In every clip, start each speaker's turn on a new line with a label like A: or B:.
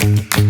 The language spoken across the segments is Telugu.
A: Thank you.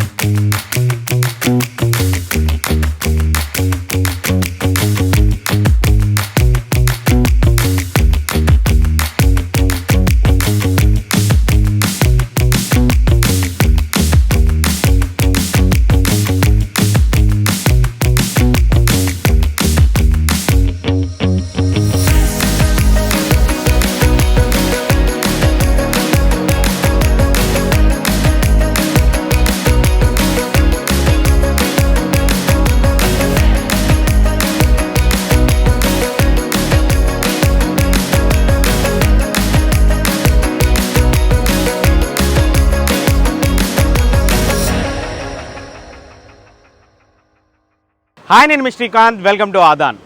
A: హాయ్ నేను మీ శ్రీకాంత్. వెల్కమ్ టు ఆదాన్.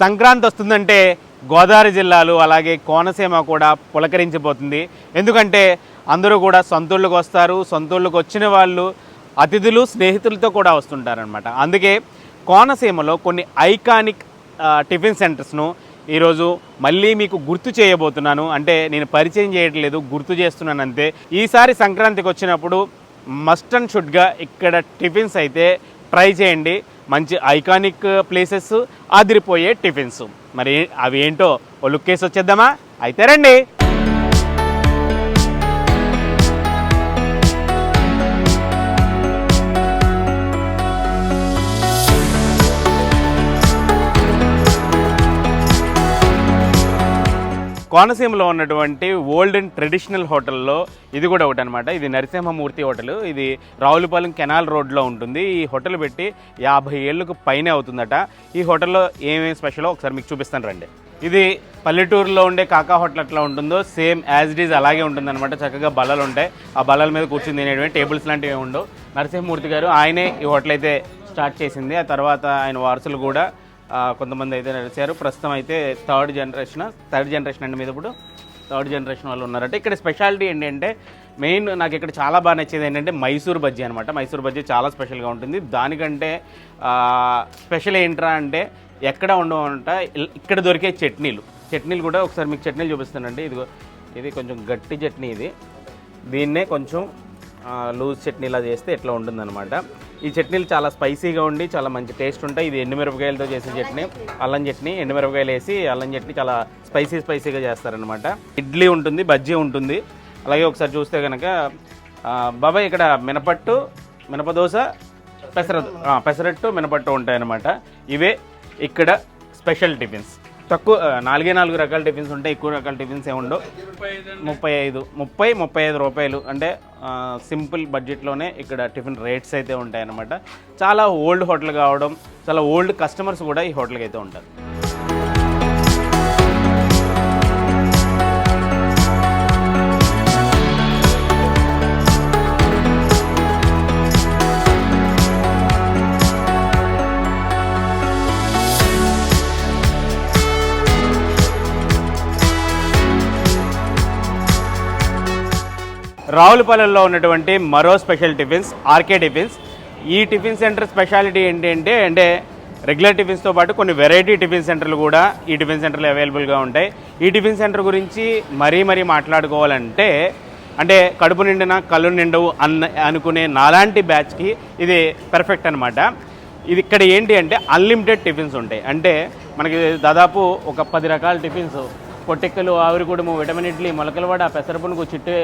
A: సంక్రాంతి వస్తుందంటే గోదావరి జిల్లాలు అలాగే కోనసీమ కూడా పులకరించిపోతుంది ఎందుకంటే అందరూ కూడా సొంతూళ్ళకి వస్తారు. సొంతూళ్ళకి వచ్చిన వాళ్ళు అతిథులు స్నేహితులతో కూడా వస్తుంటారనమాట అందుకే కోనసీమలో కొన్ని ఐకానిక్ టిఫిన్ సెంటర్స్ను ఈరోజు మళ్ళీ మీకు గుర్తు చేయబోతున్నాను. అంటే నేను పరిచయం చేయట్లేదు గుర్తు చేస్తున్నాను అంతే. ఈసారి సంక్రాంతికి వచ్చినప్పుడు మస్ట్ అండ్ షుడ్గా ఇక్కడ టిఫిన్స్ అయితే ట్రై చేయండి. మంచి ఐకానిక్ ప్లేసెస్ అదిరిపోయే టిఫిన్స్. మరి అవి ఏంటో ఓ లుక్ వచ్చేద్దామా? అయితే రండి. కోనసీమలో ఉన్నటువంటి ఓల్డ్ అండ్ ట్రెడిషనల్ హోటల్లో ఇది కూడా ఒకటి అనమాట ఇది నరసింహమూర్తి హోటల్. ఇది రావులపాలెం కెనాల్ రోడ్లో ఉంటుంది. ఈ హోటల్ పెట్టి యాభై ఏళ్ళకు పైనే అవుతుందట. ఈ హోటల్లో ఏమేమి స్పెషలో ఒకసారి మీకు చూపిస్తాను రండి. ఇది పల్లెటూరులో ఉండే కాకా హోటల్ ఎట్లా ఉంటుందో సేమ్ యాజ్ ఇట్ ఈజ్ అలాగే ఉంటుందన్నమాట. చక్కగా బల్లలు ఉంటాయి. ఆ బల్లల మీద కూర్చుని తినేటువంటి టేబుల్స్ లాంటివి ఏమి ఉండవు. నరసింహమూర్తి గారు ఆయనే ఈ హోటల్ అయితే స్టార్ట్ చేసింది. ఆ తర్వాత ఆయన వారసులు కూడా కొంతమంది అయితే నడిచారు. ప్రస్తుతం అయితే థర్డ్ జనరేషన్ థర్డ్ జనరేషన్ అండి మీద ఇప్పుడు. థర్డ్ జనరేషన్ వాళ్ళు ఉన్నారంటే ఇక్కడ స్పెషాలిటీ ఏంటంటే మెయిన్ నాకు ఇక్కడ చాలా బాగా నచ్చేది ఏంటంటే మైసూర్ బజ్జీ అనమాట మైసూర్ బజ్జీ చాలా స్పెషల్గా ఉంటుంది. దానికంటే స్పెషల్ ఏంట్రా అంటే ఎక్కడ ఉండవంట ఇక్కడ దొరికే చట్నీలు. చట్నీలు కూడా ఒకసారి మీకు చట్నీలు చూపిస్తానండి. ఇదిగో ఇది కొంచెం గట్టి చట్నీ ఇది. దీన్నే కొంచెం లూజ్ చట్నీ ఇలా చేస్తే ఎట్లా ఉంటుందన్నమాట. ఈ చట్నీలు చాలా స్పైసీగా ఉండి చాలా మంచి టేస్ట్ ఉంటాయి. ఇది ఎండుమిరపకాయలతో చేసే చట్నీ అల్లం చట్నీ ఎండుమిరపకాయలు వేసి అల్లం చట్నీ చాలా స్పైసీ స్పైసీగా చేస్తారనమాట ఇడ్లీ ఉంటుంది బజ్జీ ఉంటుంది. అలాగే ఒకసారి చూస్తే కనుక బాబాయ్ ఇక్కడ మినపట్టు మినపదోశ పెసరట్టు పెసరట్టు మినపట్టు ఉంటాయన్నమాట. ఇవే ఇక్కడ స్పెషల్ టిఫిన్స్. తక్కువ నాలుగే నాలుగు రకాల టిఫిన్స్ ఉంటాయి. ఎక్కువ రకాల టిఫిన్స్ ఏముండవు ఉండవు. ముప్పై ఐదు. ముప్పై ముప్పై ఐదు రూపాయలు. అంటే సింపుల్ బడ్జెట్లోనే ఇక్కడ టిఫిన్ రేట్స్ అయితే ఉంటాయన్నమాట. చాలా ఓల్డ్ హోటల్ కావడం చాలా ఓల్డ్ కస్టమర్స్ కూడా ఈ హోటల్కి అయితే ఉంటారు. రావులపాలెంలో ఉన్నటువంటి మరో special tiffins R K tiffins. ఈ టిఫిన్ సెంటర్ స్పెషాలిటీ ఏంటి అంటే అంటే రెగ్యులర్ టిఫిన్స్తో పాటు కొన్ని వెరైటీ టిఫిన్ సెంటర్లు కూడా ఈ టిఫిన్ సెంటర్లు అవైలబుల్గా ఉంటాయి. ఈ టిఫిన్ సెంటర్ గురించి మరీ మరీ మాట్లాడుకోవాలంటే అంటే కడుపు నిండిన కళ్ళు నిండవు అన్న అనుకునే నాలాంటి బ్యాచ్కి ఇది పెర్ఫెక్ట్ అనమాట ఇది ఇక్కడ ఏంటి అంటే అన్లిమిటెడ్ టిఫిన్స్ ఉంటాయి. అంటే మనకి దాదాపు ఒక పది రకాల టిఫిన్స్ పొట్టెక్కలు ఆవిరిగూడము విటమిన్ ఇడ్లీ మొలకలు వాడ పెసరపునుకు చిట్టు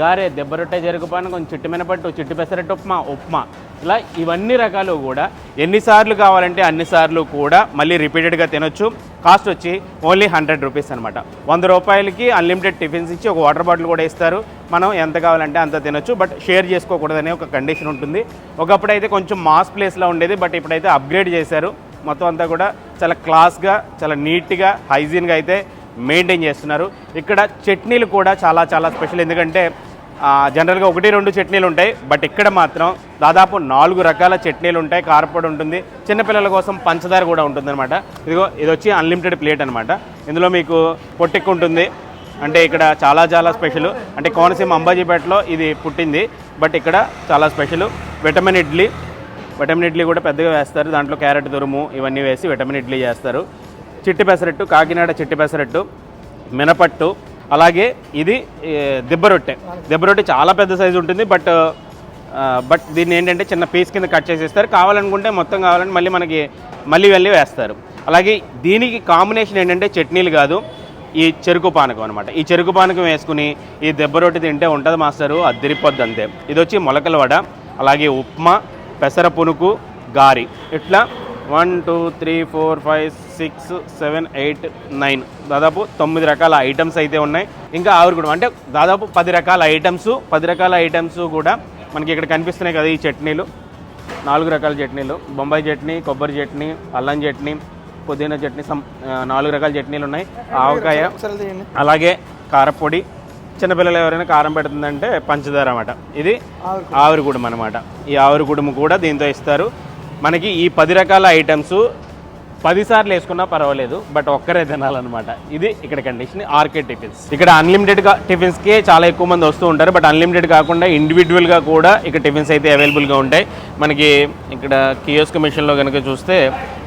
A: గారె దెబ్బరొట్టె జరుగుపాను కొంచెం చిట్టు మినపట్టు చిట్టు పెసరట్టు ఉప్మా ఉప్మా. ఇలా ఇవన్నీ రకాలు కూడా ఎన్నిసార్లు కావాలంటే అన్నిసార్లు కూడా మళ్ళీ రిపీటెడ్గా తినొచ్చు. కాస్ట్ వచ్చి ఓన్లీ హండ్రెడ్ రూపీస్ అనమాట వంద రూపాయలకి అన్లిమిటెడ్ టిఫిన్స్ ఇచ్చి ఒక వాటర్ బాటిల్ కూడా ఇస్తారు. మనం ఎంత కావాలంటే అంత తినొచ్చు. బట్ షేర్ చేసుకోకూడదనే ఒక కండిషన్ ఉంటుంది. ఒకప్పుడైతే కొంచెం మాస్ ప్లేస్లో ఉండేది. బట్ ఇప్పుడైతే అప్గ్రేడ్ చేశారు. మొత్తం అంతా కూడా చాలా క్లాస్గా చాలా నీట్గా హైజీన్గా అయితే మెయింటైన్ చేస్తున్నారు. ఇక్కడ చట్నీలు కూడా చాలా చాలా స్పెషల్. ఎందుకంటే జనరల్గా ఒకటి రెండు చట్నీలు ఉంటాయి. బట్ ఇక్కడ మాత్రం దాదాపు నాలుగు రకాల చట్నీలు ఉంటాయి. కారపొడి ఉంటుంది. చిన్నపిల్లల కోసం పంచదార కూడా ఉంటుంది అనమాట ఇదిగో ఇది వచ్చి అన్లిమిటెడ్ ప్లేట్ అనమాట ఇందులో మీకు పొట్టెక్కు ఉంటుంది. అంటే ఇక్కడ చాలా చాలా స్పెషల్. అంటే కోనసీమ అంబాజీపేటలో ఇది పుట్టింది. బట్ ఇక్కడ చాలా special. Vitamin idli. Vitamin idli కూడా పెద్దగా వేస్తారు. దాంట్లో క్యారెట్ తురుము ఇవన్నీ వేసి విటమిన్ ఇడ్లీ చేస్తారు. చిట్టి పెసరట్టు కాకినాడ చిట్టి పెసరట్టు మినపట్టు అలాగే ఇది ఏ, దిబ్బ రొట్టె. దిబ్బ రొట్టె చాలా పెద్ద సైజు ఉంటుంది బట్ బట్ దీన్ని ఏంటంటే చిన్న పీస్ కింద కట్ చేసేస్తారు. కావాలనుకుంటే మొత్తం కావాలంటే మళ్ళీ మనకి మళ్ళీ వెళ్ళి వేస్తారు. అలాగే దీనికి కాంబినేషన్ ఏంటంటే చట్నీలు కాదు ఈ చెరుకు పానకం అనమాట ఈ చెరుకు పానకం వేసుకుని ఈ దెబ్బ రొట్టి తింటే ఉంటుంది మాస్టరు అద్దరిపోద్ది అంతే. ఇది వచ్చి మొలకల వడ అలాగే ఉప్మా పెసర పునుకు గారి. ఇట్లా one two three four five six seven eight nine. దాదాపు తొమ్మిది రకాల ఐటమ్స్ అయితే ఉన్నాయి. ఇంకా ఆవిరిగూడెం అంటే దాదాపు పది రకాల ఐటమ్స్ పది రకాల ఐటమ్స్ కూడా మనకి ఇక్కడ కనిపిస్తున్నాయి కదా ఈ చట్నీలు. నాలుగు రకాల చట్నీలు. బొంబాయి చట్నీ కొబ్బరి చట్నీ అల్లం చట్నీ పుదీనా చట్నీ సం నాలుగు రకాల చట్నీలు ఉన్నాయి. ఆవకాయ అలాగే కారపొడి. చిన్నపిల్లలు ఎవరైనా కారం పెడుతుందంటే పంచదార అన్నమాట. ఇది ఆవిరిగూడెం అనమాట ఈ ఆవిరిగూడెం కూడా దీంతో ఇస్తారు. మనకి ఈ పది రకాల ఐటమ్స్ పదిసార్లు వేసుకున్నా పర్వాలేదు బట్ ఒక్కరే తినాలన్నమాట. ఇది ఇక్కడ కండిషన్ ఆర్కే టిఫిన్స్ ఇక్కడ అన్లిమిటెడ్ టిఫిన్స్కే చాలా ఎక్కువ మంది వస్తూ ఉంటారు బట్ అన్లిమిటెడ్ కాకుండా ఇండివిజువల్గా కూడా ఇక్కడ టిఫిన్స్ అయితే అవైలబుల్గా ఉంటాయి. మనకి ఇక్కడ కియోస్క్ మిషన్లో కనుక చూస్తే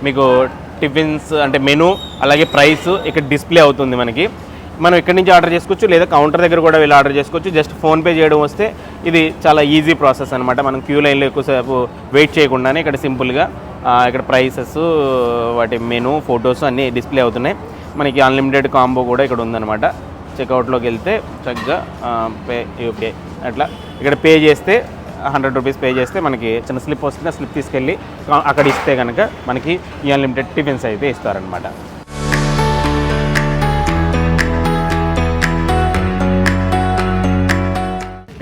A: మీకు టిఫిన్స్ అంటే మెనూ అలాగే ప్రైస్ ఇక్కడ డిస్ప్లే అవుతుంది మనకి. మనం ఇక్కడి నుంచి ఆర్డర్ చేసుకోవచ్చు లేదా కౌంటర్ దగ్గర కూడా వెళ్ళి ఆర్డర్ చేసుకోవచ్చు. జస్ట్ ఫోన్పే చేయడం వస్తే ఇది చాలా ఈజీ ప్రాసెస్ అనమాట మనం క్యూ లైన్లో ఎక్కువసేపు వెయిట్ చేయకుండానే ఇక్కడ సింపుల్గా ఇక్కడ ప్రైసెస్ వాటి మెనూ ఫొటోస్ అన్నీ డిస్ప్లే అవుతున్నాయి. మనకి అన్లిమిటెడ్ కాంబో కూడా ఇక్కడ ఉందన్నమాట. చెక్అవుట్లోకి వెళ్తే చక్కగా పే యూపీఐ అట్లా. ఇక్కడ పే చేస్తే హండ్రెడ్ రూపీస్ పే చేస్తే మనకి చిన్న స్లిప్ వస్తుంది. ఆ స్లిప్ తీసుకెళ్ళి అక్కడ ఇస్తే కనుక మనకి ఈ అన్లిమిటెడ్ టిఫిన్స్ అయితే ఇస్తారనమాట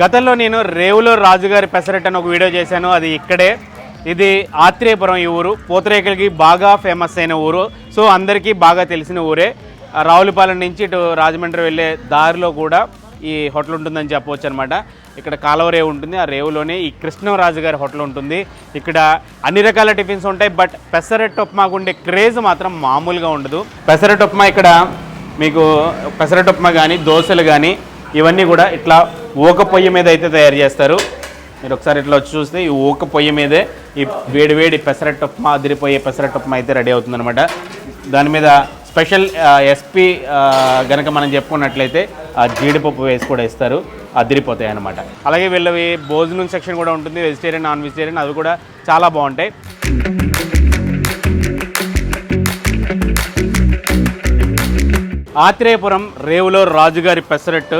A: గతంలో నేను రేవులో రాజుగారి పెసరెట్ అని ఒక వీడియో చేశాను. అది ఇక్కడే. ఇది ఆత్రేయపురం ఈ ఊరు. పూతరేకులకి బాగా ఫేమస్ అయిన ఊరు. సో అందరికీ బాగా తెలిసిన ఊరే. రావులపాలెం నుంచి ఇటు రాజమండ్రి వెళ్ళే దారిలో కూడా ఈ హోటల్ ఉంటుందని చెప్పవచ్చు అనమాట ఇక్కడ కాలువ రేవు ఉంటుంది. ఆ రేవులోనే ఈ కృష్ణరాజు గారి హోటల్ ఉంటుంది. ఇక్కడ అన్ని రకాల టిఫిన్స్ ఉంటాయి. బట్ పెసరెట్ ఉప్మాకు ఉండే క్రేజ్ మాత్రం మామూలుగా ఉండదు. పెసరెట్ ఉప్మా ఇక్కడ మీకు పెసరెట్ ఉప్మా కానీ దోశలు కానీ ఇవన్నీ కూడా ఇట్లా ఊక పొయ్యి మీద అయితే తయారు చేస్తారు. మీరు ఒకసారి ఇట్లా వచ్చి చూస్తే ఈ ఊక పొయ్యి మీదే ఈ వేడి వేడి పెసరట్ ఉప్మా అదిరిపోయే పెసరట్ ఉప్మా అయితే రెడీ అవుతుందనమాట దాని మీద స్పెషల్ ఎస్పి గనక మనం చెప్పుకున్నట్లయితే ఆ జీడిపప్పు వేసి కూడా ఇస్తారు అదిరిపోతాయి అనమాట అలాగే వీళ్ళవి భోజనం సెక్షన్ కూడా ఉంటుంది వెజిటేరియన్ నాన్ వెజిటేరియన్ అవి కూడా చాలా బాగుంటాయి. ఆత్రేయపురం రేవులో రాజుగారి పెసరట్టు.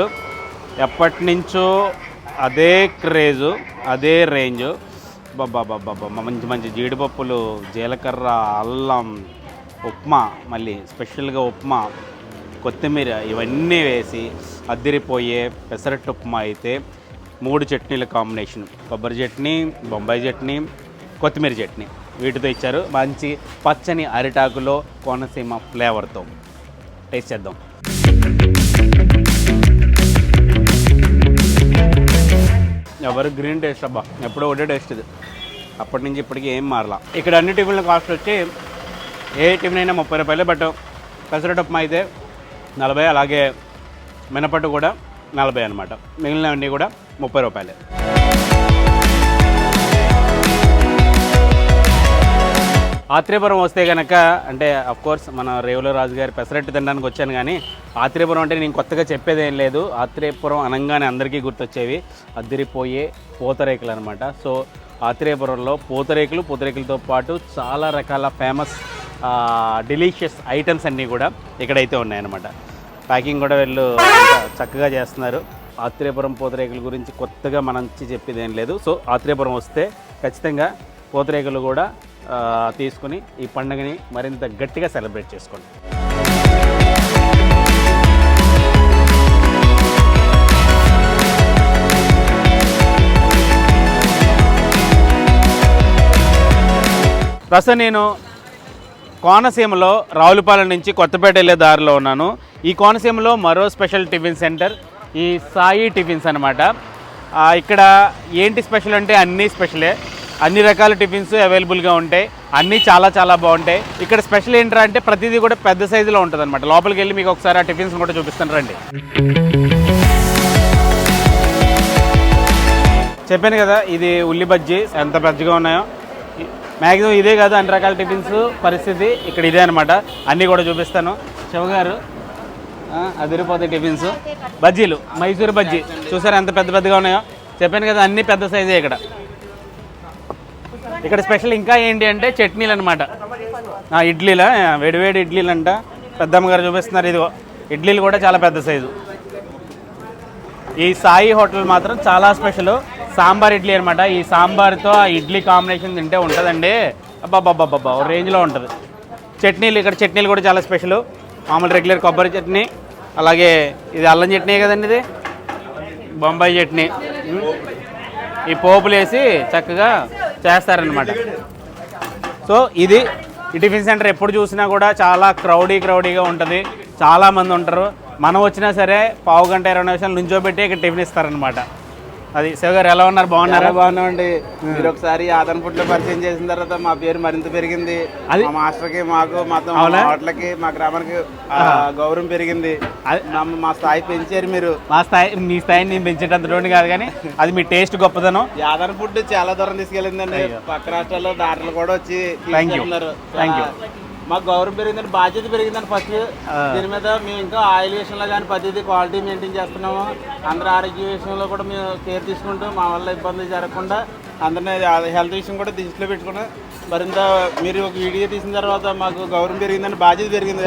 A: ఎప్పటి నుంచో అదే క్రేజు అదే రేంజ్. బాబా బాబా మంచి మంచి జీడిపప్పులు జీలకర్ర అల్లం ఉప్మా మళ్ళీ స్పెషల్గా ఉప్మా కొత్తిమీర ఇవన్నీ వేసి అద్దిరిపోయే పెసరట్టు ఉప్మా అయితే మూడు చట్నీల కాంబినేషన్. కొబ్బరి చట్నీ బొంబాయి చట్నీ కొత్తిమీర చట్నీ. వీటితో ఇచ్చారు మంచి పచ్చని అరిటాకులో కోనసీమ ఫ్లేవర్తో. టేస్ట్ చేద్దాం. ఎవరు గ్రీన్ టేస్ట్ అబ్బా ఎప్పుడో ఒకటే టేస్ట్ ఇది. అప్పటి నుంచి ఇప్పటికీ ఏం మారలా. ఇక్కడ అన్ని టిఫిన్ల కాస్ట్ వచ్చి ఏ టిఫిన్ అయినా ముప్పై రూపాయలు బట్ పెసరట్ ఉప్మా అయితే నలభై అలాగే మినపట్టు కూడా నలభై అనమాట మిగిలినవన్నీ కూడా ముప్పై రూపాయలే. ఆత్రేయపురం వస్తే కనుక అంటే కోర్స్ మన రేవుల రాజు గారి పెసరట్టు తినడానికి వచ్చాను కానీ ఆత్రేయపురం అంటే నేను కొత్తగా చెప్పేది ఏం లేదు. ఆత్రేయపురం అనగానే అందరికీ గుర్తొచ్చేవి. అద్దరిపోయే పూతరేకులు అనమాట సో ఆత్రేయపురంలో పూతరేకులు పూతరేకులతో పాటు చాలా రకాల ఫేమస్ డెలీషియస్ ఐటమ్స్ అన్నీ కూడా ఇక్కడైతే ఉన్నాయన్నమాట. ప్యాకింగ్ కూడా వీళ్ళు చక్కగా చేస్తున్నారు. ఆత్రేయపురం పూతరేకుల గురించి కొత్తగా మనం చెప్పేది ఏం లేదు. సో ఆత్రేయపురం వస్తే ఖచ్చితంగా పూతరేకులు కూడా తీసుకుని ఈ పండుగని మరింత గట్టిగా సెలబ్రేట్ చేసుకోండి. ప్రస్తుతం నేను కోనసీమలో రావులపాలెం నుంచి కొత్తపేట వెళ్ళే దారిలో ఉన్నాను. ఈ కోనసీమలో మరో స్పెషల్ టిఫిన్ సెంటర్ ఈ సాయి టిఫిన్స్ అనమాట ఇక్కడ ఏంటి స్పెషల్ అంటే అన్నీ స్పెషలే. అన్ని రకాల టిఫిన్స్ అవైలబుల్గా ఉంటాయి. అన్నీ చాలా చాలా బాగుంటాయి. ఇక్కడ స్పెషల్ ఏంటంటే అంటే ప్రతిదీ కూడా పెద్ద సైజులో ఉంటుంది అనమాట లోపలికి వెళ్ళి మీకు ఒకసారి ఆ టిఫిన్స్ కూడా చూపిస్తాను రండి. చెప్పాను కదా ఇది ఉల్లి బజ్జీ. ఎంత పెద్దగా ఉన్నాయో. మ్యాక్సిమం ఇదే కాదు అన్ని రకాల టిఫిన్స్ పరిస్థితి ఇక్కడ ఇదే అనమాట అన్నీ కూడా చూపిస్తాను. శివగారు ఆ, అదిరిపోతాయి టిఫిన్స్. బజ్జీలు మైసూర్ బజ్జీ. చూసారు ఎంత పెద్ద పెద్దగా ఉన్నాయో. చెప్పాను కదా అన్ని పెద్ద సైజే ఇక్కడ. ఇక్కడ స్పెషల్ ఇంకా ఏంటి అంటే చట్నీలు అనమాట ఇడ్లీలా? వేడివేడి ఇడ్లీలు అంట పెద్దమ్మ గారు చూపిస్తున్నారు ఇదిగో. ఇడ్లీలు కూడా చాలా పెద్ద సైజు. ఈ సాయి హోటల్ మాత్రం చాలా స్పెషల్. సాంబార్ ఇడ్లీ అనమాట ఈ సాంబార్తో ఆ ఇడ్లీ కాంబినేషన్ తింటే ఉంటుందండి. అబ్బాబ్బాబ్బాబ్బా ఓ రేంజ్లో ఉంటుంది. చట్నీలు ఇక్కడ చట్నీలు కూడా చాలా స్పెషల్. మామూలు రెగ్యులర్ కొబ్బరి చట్నీ అలాగే ఇది అల్లం చట్నీ కదండి ఇది? బొంబాయి చట్నీ. ఈ పోపులు వేసి చక్కగా చేస్తారనమాట సో ఇది ఈ టిఫిన్ సెంటర్ ఎప్పుడు చూసినా కూడా చాలా క్రౌడీ క్రౌడీగా ఉంటుంది. చాలామంది ఉంటారు. మనం వచ్చినా సరే పావు గంట ఇరవై నిమిషాలు నుంచోబెట్టి ఇక్కడ టిఫిన్ ఇస్తారనమాట అది శివ గారు ఎలా ఉన్నారు? బాగున్నారా?
B: బాగున్నామండి. మీరు ఒకసారి ఆదరణ పుట్లో పరిచయం చేసిన తర్వాత మా పేరు మరింత పెరిగింది.
A: అది-
B: మా మాస్టర్కి మాకు మొత్తం? హోటల్కి మా గ్రామానికి గౌరవం పెరిగింది. మా- స్థాయి పెంచారు మీరు.
A: మా స్థాయి మీ స్థాయిని నేను పెంచేటంతలోని కాదు కానీ అది మీ టేస్ట్ గొప్పదనం
B: ఆదరణ ఫుడ్ చాలా దూరం తీసుకెళ్ళిందండి. పక్క రాష్ట్రాల్లో డాక్టర్లు కూడా వచ్చి
A: you.
B: తీసుకెళ్తున్నారు.
A: Thank you.
B: మాకు గౌరవం పెరిగిందని బాధ్యత పెరిగిందని ఫస్ట్. దీని మీద మేము ఇంకా ఆయిల్ విషయంలో కానీ ప్రతిదీ క్వాలిటీ మెయింటైన్ చేస్తున్నాము. అందరి ఆరోగ్య విషయంలో కూడా మేము కేర్ తీసుకుంటూ మా వల్ల ఇబ్బంది జరగకుండా అందరినీ హెల్త్ విషయం కూడా దృష్టిలో పెట్టుకుని మరింత మీరు ఒక వీడియో తీసిన తర్వాత మాకు గౌరవం పెరిగిందని బాధ్యత పెరిగింది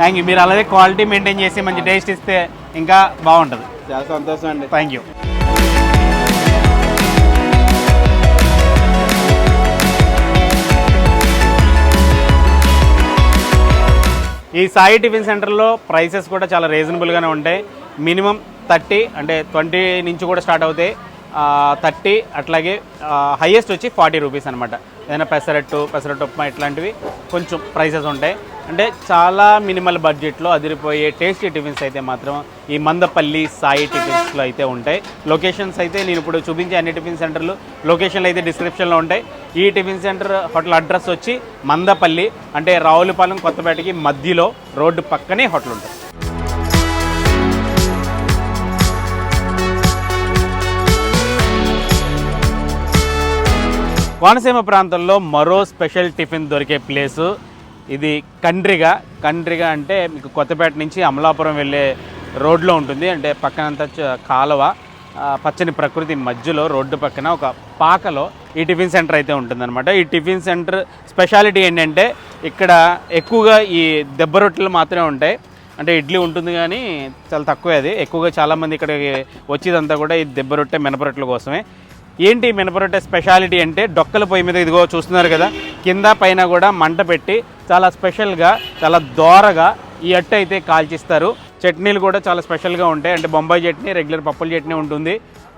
A: థ్యాంక్ యూ మీరు అలాగే క్వాలిటీ మెయింటైన్ చేసి మంచి టేస్ట్ ఇస్తే ఇంకా బాగుంటుంది.
B: చాలా సంతోషం అండి.
A: థ్యాంక్ యూ ఈ సాయి టిఫిన్ సెంటర్లో ప్రైసెస్ కూడా చాలా రీజనబుల్గానే ఉంటాయి. మినిమం థర్టీ అంటే ట్వంటీ నుంచి కూడా స్టార్ట్ అవుతాయి. థర్టీ అట్లాగే హైయెస్ట్ వచ్చి ఫార్టీ రూపీస్ అనమాట ఏదైనా పెసరట్టు పెసరట్టు ఉప్మా ఇట్లాంటివి కొంచెం ప్రైసెస్ ఉంటాయి. అంటే చాలా మినిమల్ బడ్జెట్లో అదిరిపోయే టేస్టీ టిఫిన్స్ అయితే మాత్రం ఈ మందపల్లి సాయి టిఫిన్స్లో అయితే ఉంటాయి. లొకేషన్స్ అయితే నేను ఇప్పుడు చూపించే అన్ని టిఫిన్ సెంటర్లు లొకేషన్లు అయితే డిస్క్రిప్షన్లో ఉంటాయి. ఈ టిఫిన్ సెంటర్ హోటల్ అడ్రస్ వచ్చి మందపల్లి అంటే రావులపాలెం కొత్తపేటకి మధ్యలో రోడ్డు పక్కనే హోటల్ ఉంటుంది. కోనసీమ ప్రాంతంలో మరో స్పెషల్ టిఫిన్ దొరికే ప్లేసు. ఇది కండ్రిగా. కండ్రిగా అంటే మీకు కొత్తపేట నుంచి అమలాపురం వెళ్ళే రోడ్లో ఉంటుంది. అంటే పక్కనంతా కాలువ. పచ్చని ప్రకృతి మధ్యలో రోడ్డు పక్కన ఒక పాకలో ఈ టిఫిన్ సెంటర్ అయితే ఉంటుందన్నమాట. ఈ టిఫిన్ సెంటర్ స్పెషాలిటీ ఏంటంటే ఇక్కడ ఎక్కువగా ఈ దెబ్బ రొట్టెలు మాత్రమే ఉంటాయి. అంటే ఇడ్లీ ఉంటుంది కానీ చాలా తక్కువే అది. ఎక్కువగా చాలామంది ఇక్కడికి వచ్చేదంతా కూడా ఈ దెబ్బ రొట్టె మినప రొట్టెల కోసమే. ఏంటి మినపరొట్టె స్పెషాలిటీ అంటే డొక్కల పొయ్యి మీద ఇదిగో చూస్తున్నారు కదా కింద పైన కూడా మంట పెట్టి చాలా స్పెషల్గా చాలా దోరగా ఈ అట్టు అయితే కాల్చిస్తారు. చట్నీలు కూడా చాలా స్పెషల్గా ఉంటాయి. అంటే బొంబాయి చట్నీ రెగ్యులర్ పప్పుల చట్నీ ఉంటుంది.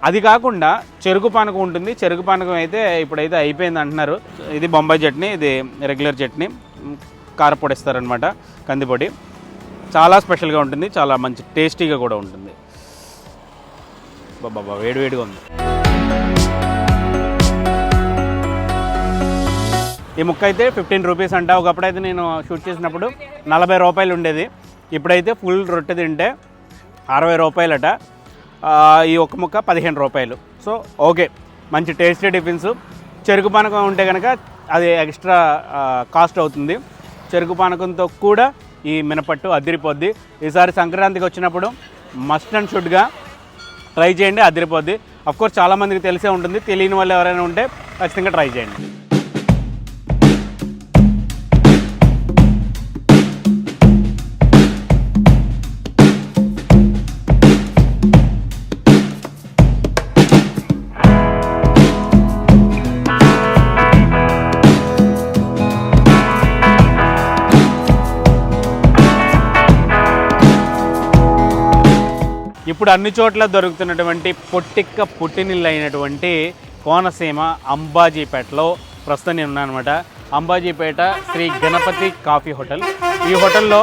A: అది కాకుండా చెరుకు పానకం ఉంటుంది. చెరుకు పానకం అయితే ఇప్పుడైతే అయిపోయింది అంటున్నారు. ఇది బొంబాయి చట్నీ ఇది రెగ్యులర్ చట్నీ. కారపొడి ఇస్తారనమాట కందిపొడి. చాలా స్పెషల్గా ఉంటుంది. చాలా మంచి టేస్టీగా కూడా ఉంటుంది. బాబా వేడివేడిగా ఉంది. ఈ ముక్క అయితే ఫిఫ్టీన్ రూపీస్ అంట. ఒకప్పుడైతే నేను షూట్ చేసినప్పుడు నలభై రూపాయలు ఉండేది. ఇప్పుడైతే ఫుల్ రొట్టె తింటే అరవై రూపాయలట. ఈ ఒక్క ముక్క పదిహేను రూపాయలు. So okay. మంచి టేస్టీ టిఫిన్స్. చెరుకు పానకం ఉంటే కనుక అది ఎక్స్ట్రా కాస్ట్ అవుతుంది. చెరుకు పానకంతో కూడా ఈ మినపట్టు అదిరిపోద్ది. ఈసారి సంక్రాంతికి వచ్చినప్పుడు మస్ట్ అండ్ షుడ్గా ట్రై చేయండి అదిరిపోద్ది. కోర్స్ చాలామందికి తెలిసే ఉంటుంది. తెలియని వాళ్ళు ఎవరైనా ఉంటే ఖచ్చితంగా ట్రై చేయండి. ఇప్పుడు అన్ని చోట్ల దొరుకుతున్నటువంటి పొట్టిక్క పుట్టినిల్లు అయినటువంటి కోనసీమ అంబాజీపేటలో ప్రస్తుతం నేను అనమాట అంబాజీపేట శ్రీ గణపతి కాఫీ హోటల్. ఈ హోటల్లో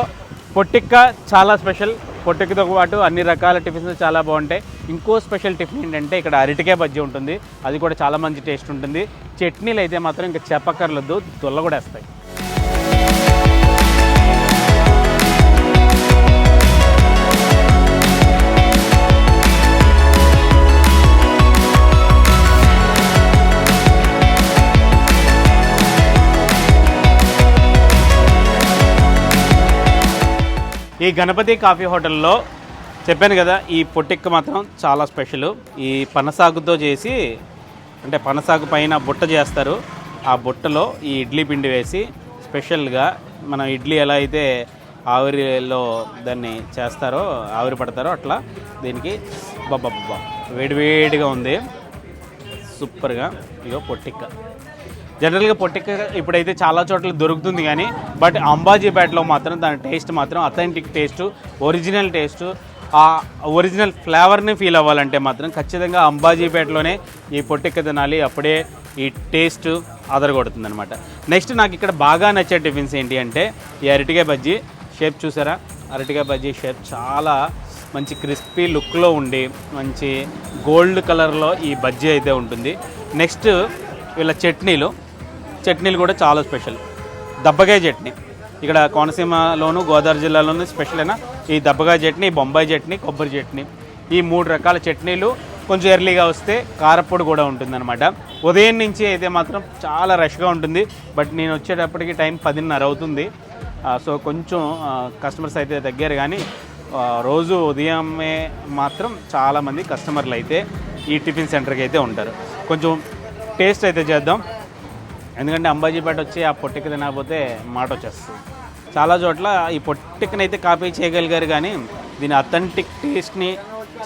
A: పొట్టిక్క చాలా స్పెషల్. పొట్టిక్కతో పాటు అన్ని రకాల టిఫిన్స్ చాలా బాగుంటాయి. ఇంకో స్పెషల్ టిఫిన్ ఏంటంటే ఇక్కడ అరటికాయ బజ్జీ ఉంటుంది. అది కూడా చాలా మంచి టేస్ట్ ఉంటుంది. చట్నీలు అయితే మాత్రం ఇంకా చెప్పక్కర్లేదు. దుల్ల కూడా వేస్తాయి ఈ గణపతి కాఫీ హోటల్లో చెప్పాను కదా ఈ పొట్టిక్క మాత్రం చాలా స్పెషల్. ఈ పనసాగుతో చేసి అంటే పనసాగు పైన బుట్ట చేస్తారు. ఆ బుట్టలో ఈ ఇడ్లీ పిండి వేసి స్పెషల్గా మనం ఇడ్లీ ఎలా అయితే ఆవిరిలో దాన్ని చేస్తారో ఆవిరి పడతారో అట్లా దీనికి బాబా వేడివేడిగా ఉంది. సూపర్గా. ఇగో పొట్టిక్క. జనరల్గా పొట్టిక్క ఇప్పుడైతే చాలా చోట్ల దొరుకుతుంది కానీ బట్ అంబాజీపేటలో మాత్రం దాని టేస్ట్ మాత్రం అథెంటిక్ టేస్ట్ ఒరిజినల్ టేస్ట్ ఆ ఒరిజినల్ ఫ్లేవర్ని ఫీల్ అవ్వాలంటే మాత్రం ఖచ్చితంగా అంబాజీపేటలోనే ఈ పొట్టిక్క తినాలి అప్పుడే ఈ టేస్ట్ అదరగొడుతుంది అనమాట నెక్స్ట్ నాకు ఇక్కడ బాగా నచ్చే టిఫిన్స్ ఏంటి అంటే ఈ అరటికాయ బజ్జీ. షేప్ చూసారా? అరటికాయ బజ్జీ షేప్ చాలా మంచి క్రిస్పీ లుక్లో ఉండి మంచి గోల్డ్ కలర్లో ఈ బజ్జీ అయితే ఉంటుంది. నెక్స్ట్ వీళ్ళ చట్నీలు. చట్నీలు కూడా చాలా స్పెషల్. దబ్బకాయ చట్నీ. ఇక్కడ కోనసీమలోను గోదావరి జిల్లాలోను స్పెషల్ అయిన ఈ దబ్బకాయ చట్నీ బొంబాయి చట్నీ కొబ్బరి చట్నీ. ఈ మూడు రకాల చట్నీలు కొంచెం ఎర్లీగా వస్తే కారప్పొడి కూడా ఉంటుందన్నమాట. ఉదయం నుంచి అయితే మాత్రం చాలా రష్గా ఉంటుంది. బట్ నేను వచ్చేటప్పటికి టైం పదిన్నర అవుతుంది. సో కొంచెం కస్టమర్స్ అయితే తగ్గారు కానీ రోజు ఉదయమే మాత్రం చాలామంది కస్టమర్లు అయితే ఈ టిఫిన్ సెంటర్కి అయితే ఉంటారు. కొంచెం టేస్ట్ అయితే చేద్దాం. ఎందుకంటే అంబాజీపేట వచ్చి ఆ పొట్టిక తినకపోతే మాట వచ్చేస్తుంది. చాలా చోట్ల ఈ పొట్టికని అయితే కాపీ చేయగలిగారు కానీ దీని అథెంటిక్ టేస్ట్ని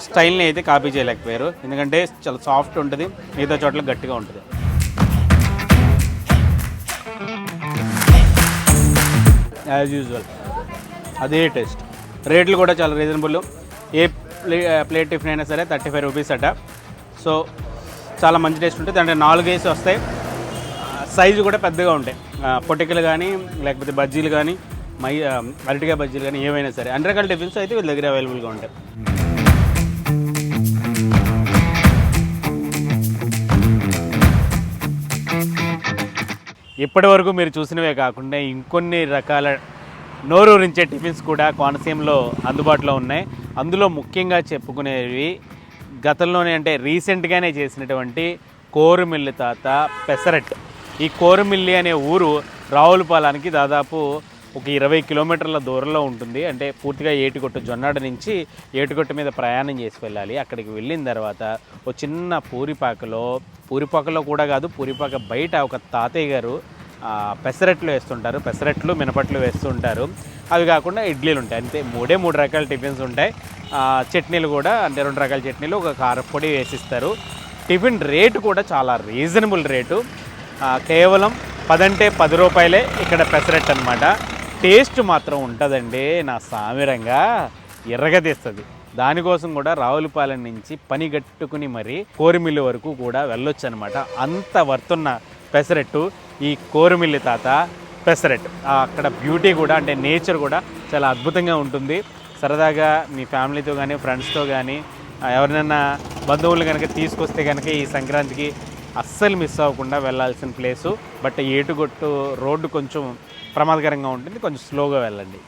A: స్టైల్ని అయితే కాపీ చేయలేకపోయారు. ఎందుకంటే చాలా సాఫ్ట్ ఉంటుంది మిగతా చోట్ల గట్టిగా ఉంటుంది. యాజ్ యూజువల్ అదే టేస్ట్ రేట్లు కూడా చాలా రీజనబుల్ ఏ ప్లే ప్లేట్ టిఫిన్ అయినా సరే థర్టీ ఫైవ్ రూపీస్ అట. సో చాలా మంచి టేస్ట్ ఉంటుంది. అంటే నాలుగు వేసి వస్తాయి. సైజు కూడా పెద్దగా ఉంటాయి. పొటికలు కానీ లేకపోతే బజ్జీలు కానీ మై అరటికాయ బజ్జీలు కానీ ఏవైనా సరే. అన్ని రకాల టిఫిన్స్ అయితే వీళ్ళ దగ్గర అవైలబుల్గా ఉంటాయి. ఇప్పటి వరకు మీరు చూసినవే కాకుండా ఇంకొన్ని రకాల నోరూరించే టిఫిన్స్ కూడా కోనసీమలో అందుబాటులో ఉన్నాయి. అందులో ముఖ్యంగా చెప్పుకునేవి గతంలోనే అంటే రీసెంట్గానే చేసినటువంటి కోరుమిల్లి తాత పెసరట్ ఈ కోరుమిల్లి అనే ఊరు రావులపాలానికి దాదాపు ఒక ఇరవై కిలోమీటర్ల దూరంలో ఉంటుంది. అంటే పూర్తిగా ఏటికొట్టు జొన్నాడ నుంచి ఏటిగొట్టు మీద ప్రయాణం చేసి వెళ్ళాలి. అక్కడికి వెళ్ళిన తర్వాత ఒక చిన్న పూరిపాకలో పూరిపాకలో కూడా కాదు పూరిపాక బయట ఒక తాతయ్య గారు పెసరట్లు వేస్తుంటారు. పెసరట్లు మినపట్లు వేస్తుంటారు. అవి కాకుండా ఇడ్లీలు ఉంటాయి. అంతే మూడే మూడు రకాల టిఫిన్స్ ఉంటాయి. చట్నీలు కూడా అంటే రెండు రకాల చట్నీలు ఒక కారపొడి వేసిస్తారు. టిఫిన్ రేటు కూడా చాలా రీజనబుల్ రేటు. కేవలం పదంటే పది రూపాయలే ఇక్కడ పెసరట్టు అనమాట టేస్ట్ మాత్రం ఉంటుందండి నా సామిరంగా. ఎర్రగదీస్తుంది. దానికోసం కూడా రావులపాలెం నుంచి పని గట్టుకుని మరి కోరిమిల్లి వరకు కూడా వెళ్ళొచ్చు అనమాట అంత వర్తున్న పెసరట్టు ఈ కోరిమిల్లి తాత పెసరట్టు. అక్కడ బ్యూటీ కూడా అంటే నేచర్ కూడా చాలా అద్భుతంగా ఉంటుంది. సరదాగా మీ ఫ్యామిలీతో కానీ ఫ్రెండ్స్తో కానీ ఎవరినైనా బంధువులు కనుక తీసుకొస్తే కనుక ఈ సంక్రాంతికి అస్సలు మిస్ అవ్వకుండా వెళ్ళాల్సిన ప్లేసు బట్ ఏటుగొట్టు రోడ్డు కొంచెం ప్రమాదకరంగా ఉంటుంది. కొంచెం స్లోగా వెళ్ళండి.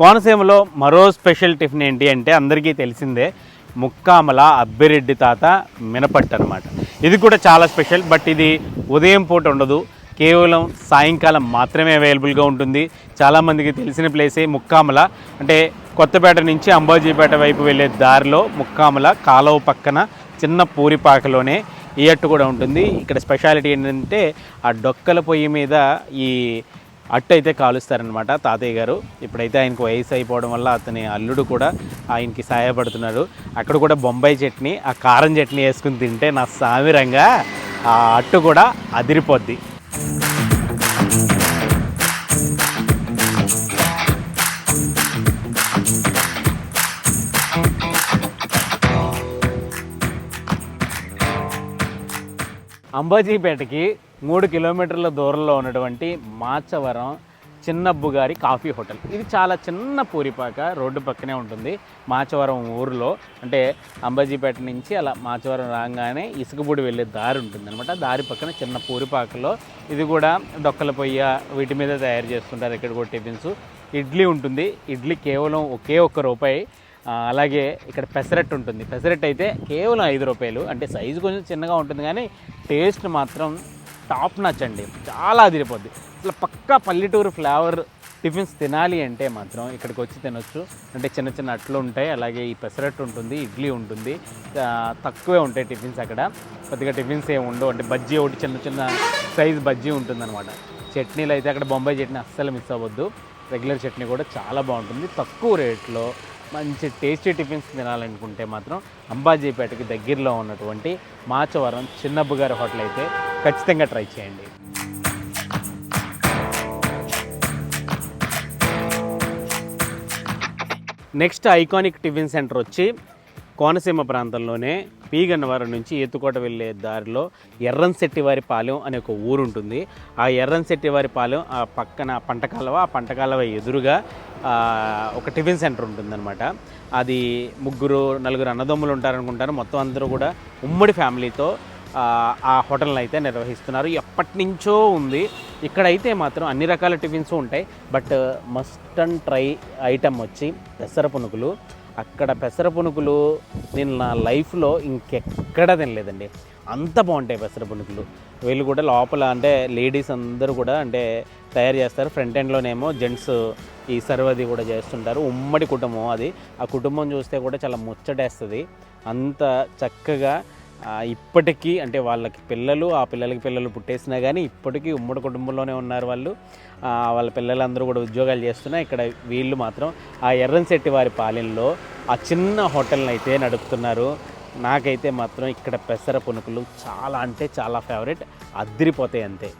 A: కోనసీమలో మరో స్పెషల్ టిఫిన్ ఏంటి అంటే అందరికీ తెలిసిందే ముక్కామల అబ్బిరెడ్డి తాత మినపట్టు అనమాట ఇది కూడా చాలా స్పెషల్ బట్ ఇది ఉదయం పూట ఉండదు. కేవలం సాయంకాలం మాత్రమే అవైలబుల్గా ఉంటుంది. చాలామందికి తెలిసిన ప్లేసే ముక్కామల. అంటే కొత్తపేట నుంచి అంబాజీపేట వైపు వెళ్ళే దారిలో ముక్కామల కాలువ పక్కన చిన్న పూరిపాకలోనే ఈ అట్టు కూడా ఉంటుంది. ఇక్కడ స్పెషాలిటీ ఏంటంటే ఆ డొక్కల పొయ్యి మీద ఈ అట్టు అయితే కాలుస్తారనమాట తాతయ్య గారు. ఇప్పుడైతే ఆయనకు వయసు అయిపోవడం వల్ల అతని అల్లుడు కూడా ఆయనకి సహాయపడుతున్నారు. అక్కడ కూడా బొంబాయి చట్నీ ఆ కారం చట్నీ వేసుకుని తింటే నా సామిరంగా ఆ అట్టు కూడా అదిరిపోద్ది. అంబాజీపేటకి మూడు కిలోమీటర్ల దూరంలో ఉన్నటువంటి మాచవరం చిన్నబ్బు గారి కాఫీ హోటల్. ఇది చాలా చిన్న పూరిపాక రోడ్డు పక్కనే ఉంటుంది. మాచవరం ఊరిలో అంటే అంబాజీపేట నుంచి అలా మాచవరం రాగానే ఇసుకబూడి వెళ్ళే దారి ఉంటుంది అనమాట దారి పక్కన చిన్న పూరిపాకలో ఇది కూడా డొక్కల పొయ్య వీటి మీద తయారు చేస్తుంటారు ఇక్కడ కూడా టిఫిన్స్. ఇడ్లీ ఉంటుంది. ఇడ్లీ కేవలం ఒకే ఒక్క రూపాయి. అలాగే ఇక్కడ పెసరట్టు ఉంటుంది. పెసరట్టు అయితే కేవలం ఐదు రూపాయలు. అంటే సైజు కొంచెం చిన్నగా ఉంటుంది కానీ టేస్ట్ మాత్రం టాప్ నచ్చండి చాలా అదిరిపోద్ది. ఇట్లా పక్కా పల్లెటూరు ఫ్లేవర్ టిఫిన్స్ తినాలి అంటే మాత్రం ఇక్కడికి వచ్చి తినొచ్చు. అంటే చిన్న చిన్న అట్లు ఉంటాయి. అలాగే ఈ పెసరట్టు ఉంటుంది ఇడ్లీ ఉంటుంది. తక్కువే ఉంటాయి టిఫిన్స్ అక్కడ. కొద్దిగా టిఫిన్స్ ఏమి ఉండవు. అంటే బజ్జీ ఒకటి చిన్న చిన్న సైజ్ బజ్జీ ఉంటుందన్నమాట. చట్నీలు అయితే అక్కడ బొంబాయి చట్నీ అస్సలు మిస్ అవ్వద్దు. రెగ్యులర్ చట్నీ కూడా చాలా బాగుంటుంది. తక్కువ రేట్లో మంచి టేస్టీ టిఫిన్స్ తినాలనుకుంటే మాత్రం అంబాజీపేటకి దగ్గరలో ఉన్నటువంటి మాచవరం చిన్నబ్బుగారి హోటల్ అయితే ఖచ్చితంగా ట్రై చేయండి. నెక్స్ట్ ఐకానిక్ టిఫిన్ సెంటర్ వచ్చి కోనసీమ ప్రాంతంలోనే పీగన్నవరం నుంచి ఎత్తుకోట వెళ్ళే దారిలో ఎర్రంశెట్టివారి పాలెం అనే ఒక ఊరు ఉంటుంది ఆ ఎర్రంశెట్టివారి పాలెం ఆ పక్కన పంటకాలవ ఆ పంటకాలవ ఎదురుగా ఒక టిఫిన్ సెంటర్ ఉంటుందన్నమాట. అది ముగ్గురు నలుగురు అన్నదమ్ములు ఉంటారనుకుంటారు. మొత్తం అందరూ కూడా ఉమ్మడి ఫ్యామిలీతో ఆ, హోటల్ని అయితే నిర్వహిస్తున్నారు. ఎప్పటి నుంచో ఉంది. ఇక్కడైతే మాత్రం అన్ని రకాల టిఫిన్స్ ఉంటాయి. But must and try item వచ్చి పెసర పునుకులు. అక్కడ పెసర పునుకులు నేను నా లైఫ్లో ఇంకెక్కడ తినలేదండి. అంత బాగుంటాయి పెసర పునుకులు. వీళ్ళు కూడా లోపల అంటే లేడీస్ అందరూ కూడా అంటే తయారు చేస్తారు. ఫ్రంట్ ఎండ్లోనేమో జెంట్స్ ఈ సర్వది కూడా చేస్తుంటారు. ఉమ్మడి కుటుంబం అది. ఆ కుటుంబం చూస్తే కూడా చాలా ముచ్చటేస్తుంది. అంత చక్కగా ఇప్పటికీ అంటే వాళ్ళకి పిల్లలు ఆ పిల్లలకి పిల్లలు పుట్టేసినా కానీ ఇప్పటికీ ఉమ్మడి కుటుంబంలోనే ఉన్నారు వాళ్ళు. వాళ్ళ పిల్లలందరూ కూడా ఉద్యోగాలు చేస్తున్నా ఇక్కడ వీళ్ళు మాత్రం ఆ ఎర్రంశెట్టి వారి పాలెంలో ఆ చిన్న హోటల్ని అయితే నడుపుతున్నారు. నాకైతే మాత్రం ఇక్కడ పెసర పునుకులు చాలా అంటే చాలా ఫేవరెట్ అద్దరిపోతాయి అంతే.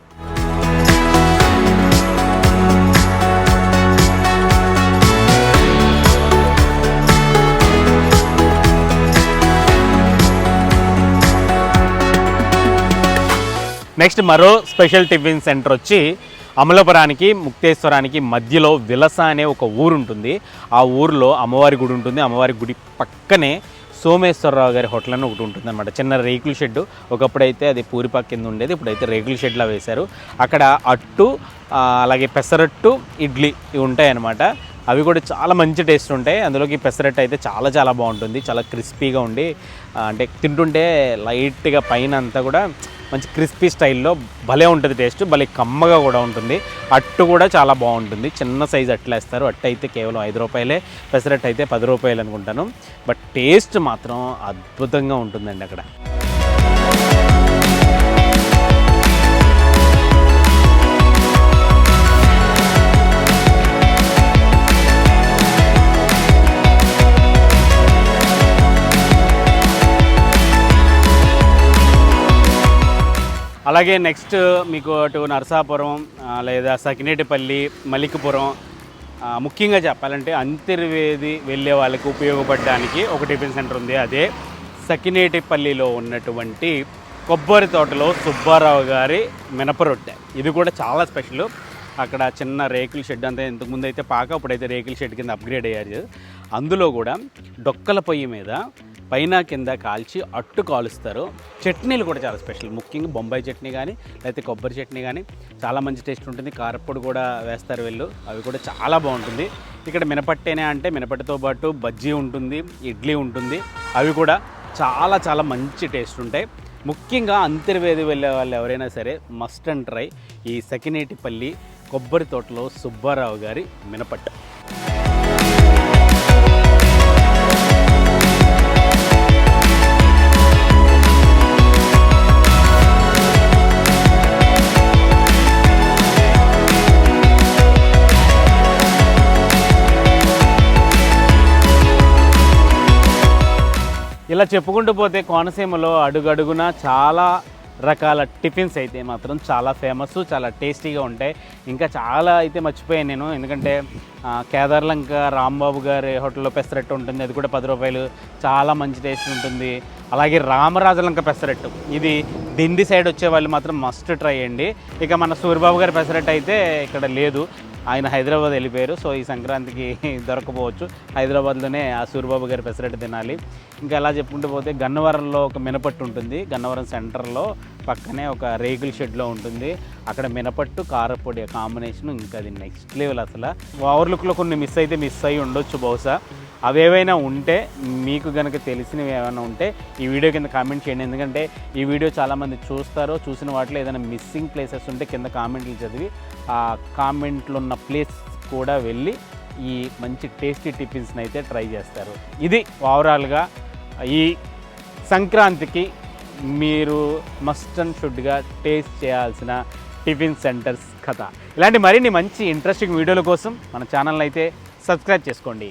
A: నెక్స్ట్ మరో స్పెషల్ టిఫిన్ సెంటర్ వచ్చి అమలాపురానికి ముక్తేశ్వరానికి మధ్యలో విలస అనే ఒక ఊరు ఉంటుంది ఆ ఊరిలో అమ్మవారి గుడి ఉంటుంది. అమ్మవారి గుడి పక్కనే సోమేశ్వరరావు గారి హోటల్ అని ఒకటి ఉంటుంది అనమాట చిన్న రేకుల షెడ్ ఒకప్పుడైతే అది పూరిపాక్ కింద ఉండేది ఇప్పుడైతే రేకుల షెడ్లా వేశారు. అక్కడ అట్టు అలాగే పెసరట్టు ఇడ్లీ ఇవి ఉంటాయన్నమాట. అవి కూడా చాలా మంచి టేస్ట్ ఉంటాయి. అందులోకి పెసరట్టు అయితే చాలా చాలా బాగుంటుంది. చాలా క్రిస్పీగా ఉండి అంటే తింటుంటే లైట్గా పైన అంతా కూడా మంచి క్రిస్పీ స్టైల్లో భలే ఉంటుంది టేస్ట్ భలే కమ్మగా కూడా ఉంటుంది. అట్టు కూడా చాలా బాగుంటుంది. చిన్న సైజు అట్లేస్తారు అట్టు అయితే కేవలం ఐదు రూపాయలే. పెసరట్టు అయితే పది రూపాయలు అనుకుంటాను. బట్ టేస్ట్ మాత్రం అద్భుతంగా ఉంటుందండి అక్కడ. అలాగే నెక్స్ట్ మీకు అటు నరసాపురం లేదా సకినేటిపల్లి మలికపురం ముఖ్యంగా చెప్పాలంటే అంతర్వేది వెళ్ళే వాళ్ళకి ఉపయోగపడడానికి ఒక టిఫిన్ సెంటర్ ఉంది. అదే సకినేటిపల్లిలో ఉన్నటువంటి కొబ్బరి తోటలో సుబ్బారావు గారి మినప రొట్టె. ఇది కూడా చాలా స్పెషల్. అక్కడ చిన్న రేకుల షెడ్ అంతా ఇంతకుముందు అయితే పాక అప్పుడైతే రేకుల షెడ్ కింద అప్గ్రేడ్ అయ్యారు. అందులో కూడా డొక్కల పొయ్యి మీద పైన కింద కాల్చి అట్టు కాలుస్తారు. చట్నీలు కూడా చాలా స్పెషల్. ముఖ్యంగా బొంబాయి చట్నీ కానీ లేకపోతే కొబ్బరి చట్నీ కానీ చాలా మంచి టేస్ట్ ఉంటుంది. కారప్పొడి కూడా వేస్తారు వీళ్ళు. అవి కూడా చాలా బాగుంటుంది. ఇక్కడ మినపట్టేనే అంటే మినపట్టతో పాటు బజ్జీ ఉంటుంది ఇడ్లీ ఉంటుంది. అవి కూడా చాలా చాలా మంచి టేస్ట్ ఉంటాయి. ముఖ్యంగా అంతర్వేది వెళ్ళే వాళ్ళు ఎవరైనా సరే మస్ట్ అండ్ ట్రై ఈ సకినేటిపల్లి కొబ్బరి తోటలో సుబ్బారావు గారి మినపట్ట. ఇలా చెప్పుకుంటూ పోతే కోనసీమలో అడుగడుగున చాలా రకాల టిఫిన్స్ అయితే మాత్రం చాలా ఫేమస్ చాలా టేస్టీగా ఉంటాయి. ఇంకా చాలా అయితే మర్చిపోయాను నేను. ఎందుకంటే కేదార్లంక రాంబాబు గారి హోటల్లో పెసరట్టు ఉంటుంది. అది కూడా పది రూపాయలు. చాలా మంచి టేస్ట్ ఉంటుంది. అలాగే రామరాజలంక పెసరట్టు. ఇది దిండి సైడ్ వచ్చే వాళ్ళు మాత్రం మస్ట్ ట్రై అండి. ఇక మన సూర్యబాబు గారి పెసరట్టు అయితే ఇక్కడ లేదు. ఆయన హైదరాబాద్ వెళ్ళిపోయారు. సో ఈ సంక్రాంతికి దొరకపోవచ్చు. హైదరాబాద్లోనే ఆ సూర్యబాబు గారి పెసరట్టు తినాలి. ఇంకా అలా చెప్పుకుంటూ పోతే గన్నవరంలో ఒక మినపట్టు ఉంటుంది. గన్నవరం సెంటర్లో పక్కనే ఒక రేకుల షెడ్లో ఉంటుంది. అక్కడ మినపట్టు కారపొడి కాంబినేషన్ ఇంకా అది నెక్స్ట్ లెవెల్ అసలు. ఓవర్లుక్లో కొన్ని మిస్ అయితే మిస్ అయ్యి ఉండొచ్చు బహుశా. అవేవైనా ఉంటే మీకు కనుక తెలిసినవి ఏమైనా ఉంటే ఈ వీడియో కింద కామెంట్ చేయండి. ఎందుకంటే ఈ వీడియో చాలామంది చూస్తారో చూసిన వాటిలో ఏదైనా మిస్సింగ్ ప్లేసెస్ ఉంటే కింద కామెంట్లు చదివి ఆ కామెంట్లో ఉన్న ప్లేస్ కూడా వెళ్ళి ఈ మంచి టేస్టీ టిఫిన్స్ని అయితే ట్రై చేస్తారు. ఇది ఓవరాల్గా ఈ సంక్రాంతికి మీరు మస్ట్ అండ్ షుడ్గా టేస్ట్ చేయాల్సిన టిఫిన్ సెంటర్స్ కథ. ఇలాంటి మరిన్ని మంచి ఇంట్రెస్టింగ్ వీడియోల కోసం మన ఛానల్ అయితే సబ్స్క్రైబ్ చేసుకోండి.